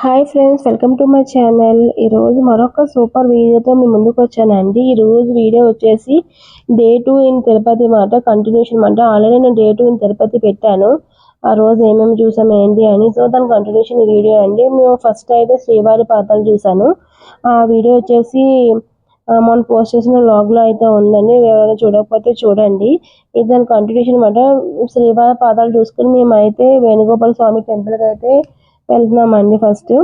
Hi friends welcome to my channel. ఈరోజు మరొక super వీడియోతో మీ ముందుకు వచ్చానండి. ఈరోజు వీడియో వచ్చేసి డే టూ ఇన్ తిరుపతి మాట కంటిన్యూషన్ మాట. ఆల్రెడీ నేను డే టూ ఇన్ తిరుపతి పెట్టాను. ఆ రోజు ఏమేమి చూసాం ఏంటి అని. సో దాని కంటిన్యూషన్ వీడియో అండి. మేము ఫస్ట్ అయితే శ్రీవారి పాత్రలు చూసాను ఆ వీడియో వచ్చేసి మనం పోస్ట్ చేసిన లాగ్లో అయితే ఉందండి. ఎవరైనా చూడకపోతే చూడండి. ఇది దాని కంటిన్యూషన్ మాట శ్రీవారి పాదాలు చూసుకుని మేమైతే వేణుగోపాల స్వామి టెంపుల్కి అయితే వెళ్తున్నామండి ఫస్ట్.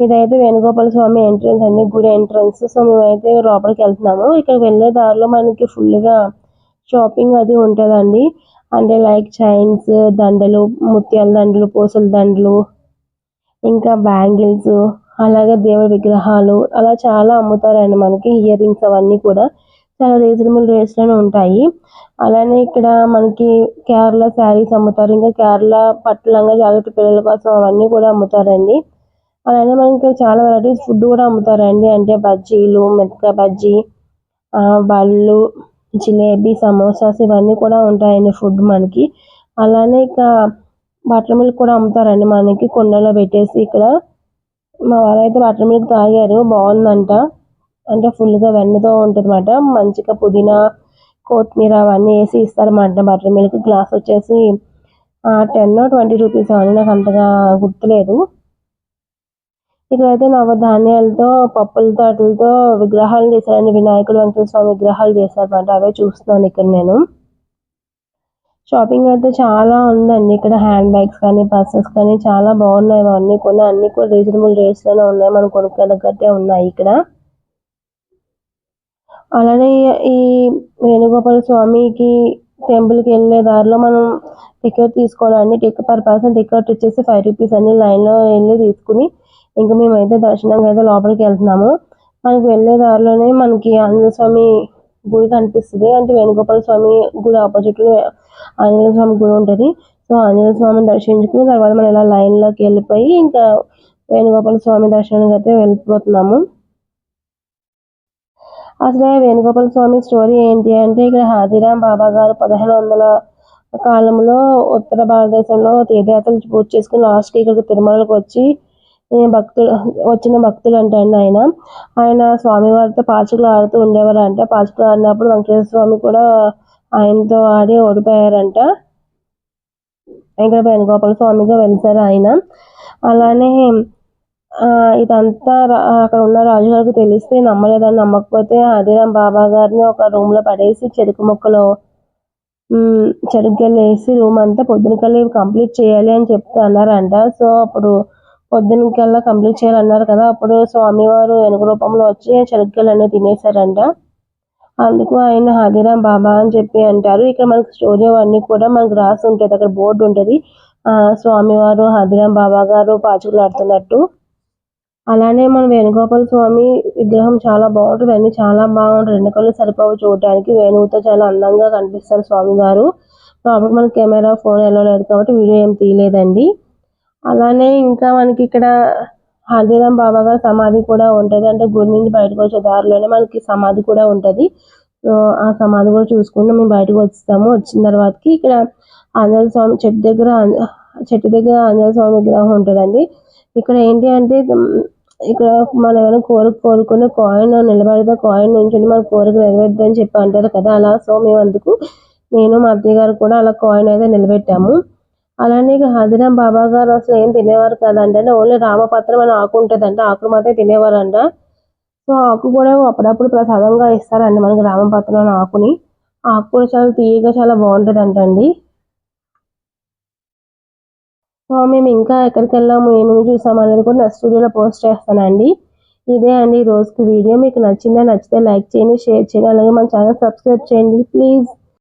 ఇదైతే వేణుగోపాల స్వామి ఎంట్రన్స్ అండి గుడి ఎంట్రన్స్ సో మేమైతే లోపలికి వెళ్తున్నాము. ఇక్కడ వెళ్ళే దారిలో మనకి ఫుల్గా షాపింగ్ అది ఉంటుందండి. అంటే లైక్ చైన్స్ దండలు ముత్యాల దండలు పూసల దండలు ఇంకా బ్యాంగిల్స్ అలాగే దేవుడి విగ్రహాలు అలా చాలా అమ్ముతారండి మనకి ఇయర్ రింగ్స్ అవన్నీ కూడా. చాలా రీజనబుల్ రేట్స్లోనే ఉంటాయి. అలానే ఇక్కడ మనకి కేరళ శారీస్ అమ్ముతారు. ఇంకా కేరళ పట్టు లంగా జాకెట్ పిల్లల కోసం అవన్నీ కూడా అమ్ముతారండి. అలానే మనకి చాలా వెరైటీస్ ఫుడ్ కూడా అమ్ముతారండి. అంటే బజ్జీలు మిరపకాయ బజ్జీ బళ్ళు జిలేబీ సమోసాస్ ఇవన్నీ కూడా ఉంటాయండి ఫుడ్ మనకి. అలానే ఇక బటర్ మిల్క్ కూడా అమ్ముతారండి మనకి కుండలో పెట్టేసి ఇక్కడ. మా వాళ్ళైతే బటర్ మిల్క్ తాగారు. బాగుందంట. అంటే ఫుల్గా వెన్నతో ఉంటుంది అన్నమాట మంచిగా పుదీనా కొత్తిమీర అవన్నీ వేసి ఇస్తారన్నమాట. బటర్ మిల్క్ గ్లాస్ వచ్చేసి టెన్ ట్వంటీ రూపీస్ అని నాకు అంతగా గుర్తులేదు. ఇక్కడైతే నవధాన్యాలతో పప్పుల తోటలతో విగ్రహాలు చేశారండి. వినాయకుడు వెంకటేశ్వర స్వామి విగ్రహాలు చేశారన్నమాట. అవే చూస్తున్నాను ఇక్కడ నేను. షాపింగ్ అయితే చాలా ఉందండి. ఇక్కడ హ్యాండ్ బ్యాగ్స్ కానీ పర్సెస్ కానీ చాలా బాగున్నాయి. అవన్నీ కొన్ని అన్ని కూడా రీజనబుల్ రేట్స్లోనే ఉన్నాయి. మనం కొనుక్కోదగ్గట్టే ఉన్నాయి ఇక్కడ. అలానే ఈ వేణుగోపాల స్వామికి టెంపుల్కి వెళ్ళే దారిలో మనం టికెట్ తీసుకోవాలండి టికెట్ పర్ పర్సన్ టికెట్ వచ్చేసి ఫైవ్ రూపీస్ అని లైన్లో వెళ్ళి తీసుకుని ఇంకా మేమైతే దర్శనంగా అయితే లోపలికి వెళ్తున్నాము. మనకి వెళ్ళే దారిలోనే మనకి ఆంజనేయ స్వామి గుడి కనిపిస్తుంది. అంటే వేణుగోపాల స్వామి గుడి ఆపోజిట్ ఆంజనేయ స్వామి గుడి ఉంటుంది. సో ఆంజనేయ స్వామిని దర్శించుకుని తర్వాత మనం ఇలా లైన్లోకి వెళ్ళిపోయి ఇంకా వేణుగోపాల స్వామి దర్శనానికి అయితే వెళ్ళిపోతున్నాము. అసలు వేణుగోపాల స్వామి స్టోరీ ఏంటి అంటే ఇక్కడ హాజీరామ్ బాబా గారు పదిహేను వందల కాలంలో ఉత్తర భారతదేశంలో తీర్థయాత్రలు పూర్తి చేసుకుని లాస్ట్కి ఇక్కడికి తిరుమలకు వచ్చి భక్తులు వచ్చిన భక్తులు అంట ఆయన. ఆయన స్వామివారితో పాచికలు ఆడుతూ ఉండేవారు అంట పాచికలు ఆడినప్పుడు వెంకటేశ్వర స్వామి కూడా ఆయనతో ఆడి ఓడిపోయారంట. ఇక్కడ వేణుగోపాల స్వామిగా వెళ్తారు ఆయన. అలానే ఇదంతా అక్కడ ఉన్న రాజుగారికి తెలిస్తే నమ్మలేదని నమ్మకపోతే ఆదిరామ్ బాబా గారిని ఒక రూమ్లో పడేసి చెరుకు మొక్కలో చెరుకులు వేసి రూమ్ అంతా పొద్దునకల్లా కంప్లీట్ చేయాలి అని చెప్తే అన్నారంట. సో అప్పుడు పొద్దునకల్లా కంప్లీట్ చేయాలన్నారు కదా అప్పుడు స్వామివారు వెనుక రూపంలో వచ్చి చెరుకులు అన్నీ తినేశారంట. అందుకు ఆయన హదిరామ్ బాబా అని చెప్పి అంటారు. ఇక్కడ మనకి స్టోరీ అవన్నీ కూడా మనకు రాసి ఉంటుంది అక్కడ బోర్డు ఉంటుంది. స్వామివారు హదిరామ్ బాబా గారు పాచుకులు ఆడుతున్నట్టు. అలానే మన వేణుగోపాల స్వామి విగ్రహం చాలా బాగుంటుంది. అన్ని చాలా బాగుంటుంది రెండు కళ్ళు సరిపోవు చూడడానికి వేణువుతో చాలా అందంగా కనిపిస్తారు స్వామివారు. కాబట్టి మన కెమెరా ఫోన్ ఎలా లేదు కాబట్టి వీడియో ఏం తీయలేదండి. అలానే ఇంకా మనకి ఇక్కడ హాజీరామ్ బాబా గారి సమాధి కూడా ఉంటుంది. అంటే గుడి నుంచి బయటకు వచ్చే దారిలోనే మనకి సమాధి కూడా ఉంటుంది. సో ఆ సమాధి కూడా చూసుకుంటూ మేము బయటకు వస్తాము. వచ్చిన తర్వాతకి ఇక్కడ ఆంజనేయ స్వామి చెట్టు దగ్గర చెట్టు దగ్గర ఆంజనేయ స్వామి విగ్రహం ఉంటుందండి. ఇక్కడ ఏంటి అంటే ఇక్కడ మనం ఏమైనా కోరిక కోరుకునే కాయిన్ నిలబడితే కాయిన్ నుంచి మన కోరిక నెరవేరుద్దని చెప్పి అంటారు కదా. అలా సో మేము అందుకు నేను మా అత్తయ్య గారు కూడా అలా కాయిన్ అయితే నిలబెట్టాము. అలానే ఇక హజరాం బాబా గారు అసలు ఏం తినేవారు కదండి అంటే ఓన్లీ రామపత్రం అని ఆకు ఉంటుందంట. ఆకులు మాత్రం తినేవారంట. సో ఆకు కూడా అప్పుడప్పుడు ప్రసాదంగా ఇస్తారండి మనకి రామపత్రం అని ఆకుని. ఆకు కూడా చాలా తీయగా చాలా బాగుంటుంది అంటండి మేము ఇంకా ఎక్కడికి వెళ్ళాము ఏమేమి చూసాము అనేది కూడా నా స్టూడియోలో పోస్ట్ చేస్తానండి. ఇదే అండి ఈ రోజుకి వీడియో. మీకు నచ్చిందా నచ్చితే లైక్ చేయండి షేర్ చేయండి. అలాగే మన ఛానల్ సబ్స్క్రైబ్ చేయండి. ప్లీజ్.